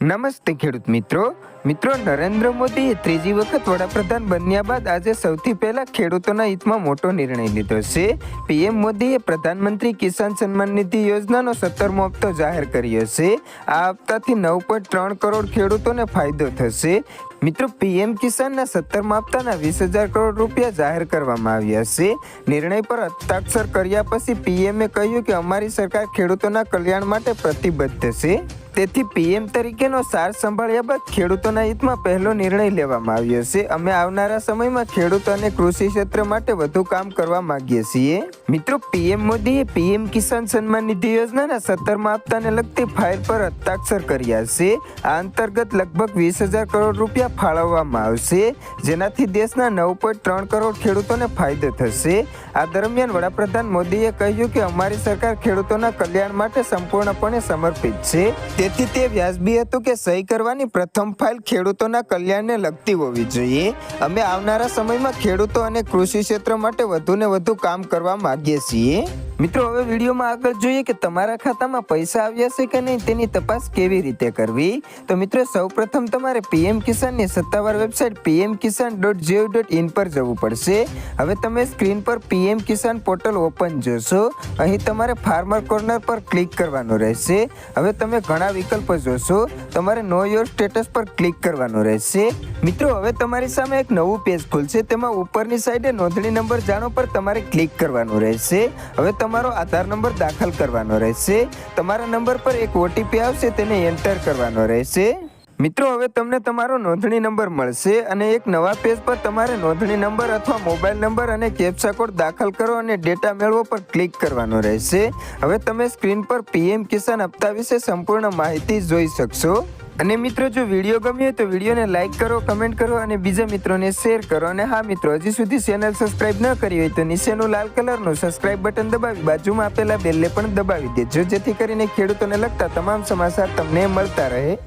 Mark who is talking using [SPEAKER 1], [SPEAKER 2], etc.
[SPEAKER 1] નમસ્તે ખેડૂત મિત્રો. મિત્રો, નરેન્દ્ર મોદીએ ત્રીજી વખત વડાપ્રધાન બન્યા બાદ આજે સૌથી પહેલા ખેડૂતોના હિતમાં મોટો નિર્ણય લીધો છે. પીએમ મોદીએ પ્રધાનમંત્રી કિસાન સન્માન નિધિ યોજનાનો સત્તરમો હપ્તો જાહેર કર્યો છે. આ હપ્તાથી નવ પોઈન્ટ ત્રણ કરોડ ખેડૂતોને ફાયદો થશે. મિત્રો, પીએમ કિસાનના સત્તરમા હપ્તાના વીસ હજાર કરોડ રૂપિયા જાહેર કરવામાં આવ્યા છે. નિર્ણય પર હસ્તાક્ષર કર્યા પછી પીએમએ કહ્યું કે અમારી સરકાર ખેડૂતોના કલ્યાણ માટે પ્રતિબદ્ધ છે. તેથી પીએમ તરીકેનો સાર સંભાળ્યા બાદ ખેડૂતોના હિતમાં પહેલો નિર્ણય લેવામાં આવ્યો છે. અમે આવનારા સમયમાં ખેડૂતો અને કૃષિ ક્ષેત્ર માટે વધુ કામ કરવા માંગીએ છીએ. મિત્રો, પીએમ મોદીએ પીએમ કિસાન સન્માન નિધિ યોજનાના સત્તરમાં હપ્તાને લગતી ફાઇલ પર હસ્તાક્ષર કર્યા છે. આ અંતર્ગત લગભગ વીસ હજાર કરોડ રૂપિયા ફાળવવામાં આવશે, જેનાથી દેશના નવ પોઈન્ટ ત્રણ કરોડ ખેડૂતોને ફાયદો થશે. આ દરમિયાન વડાપ્રધાન મોદીએ કહ્યું કે અમારી સરકાર ખેડૂતોના કલ્યાણ માટે સંપૂર્ણપણે સમર્પિત છે. તેથી તે વ્યાજબી હતું કે સહી કરવાની પ્રથમ ફાઇલ ખેડૂતોના કલ્યાણને લગતી હોવી જોઈએ. અમે આવનારા સમયમાં ખેડૂતો અને કૃષિ ક્ષેત્ર માટે વધુને વધુ કામ કરવા માગીએ છીએ. મિત્રો, હવે વિડીયોમાં આગળ જોઈએ કે તમારા ખાતામાં પૈસા આવ્યા છે કે નહીં તેની તપાસ કેવી રીતે કરવી? તો મિત્રો, સૌપ્રથમ તમારે પીએમ કિસાનની સત્તાવાર website PM Kisan dot gov dot in પર જવું પડશે. હવે તમે સ્ક્રીન પર પીએમ કિસાન પોર્ટલ ઓપન જોશો. અહીં તમારે ફાર્મર કોર્નર પર ક્લિક કરવાનું રહેશે. હવે તમે ઘણા વિકલ્પો જોશો. તમારે નો યોર સ્ટેટસ પર ક્લિક કરવાનું રહેશે. મિત્રો, હવે તમારી સામે એક નવું પેજ ખુલશે. તેમાં ઉપરની સાઈડે નોંધણી નંબર જાણો પર તમારે ક્લિક કરવાનું રહેશે. હવે તમારો આધાર નંબર દાખલ કરવાનો રહેશે. તમારા નંબર પર એક ઓટીપી આવશે, તેને એન્ટર કરવાનો રહેશે. મિત્રો, હવે તમને તમારો નોંધણી નંબર મળશે અને એક નવા પેજ પર તમારે નોંધણી નંબર અથવા મોબાઈલ નંબર અને કેપ્સા કોડ દાખલ કરો અને ડેટા મેળવો પર ક્લિક કરવાનો રહેશે. હવે તમે સ્ક્રીન પર પીએમ કિસાન હપ્તા વિશે સંપૂર્ણ માહિતી જોઈ શકશો. અને મિત્રો, જો વીડિયો ગમ્યો હોય તો વિડીયોને લાઈક કરો કમેન્ટ કરો અને બીજા મિત્રોને શેર કરો. અને હા મિત્રો, હજી સુધી ચેનલ સબસ્ક્રાઇબ ન કરી હોય તો નીચેનું લાલ કલરનું સબસ્ક્રાઇબ બટન દબાવી, બાજુમાં આપેલા બેલને પણ દબાવી દેજો, જેથી કરીને ખેડૂતોને લગતા તમામ સમાચાર તમને મળતા રહે.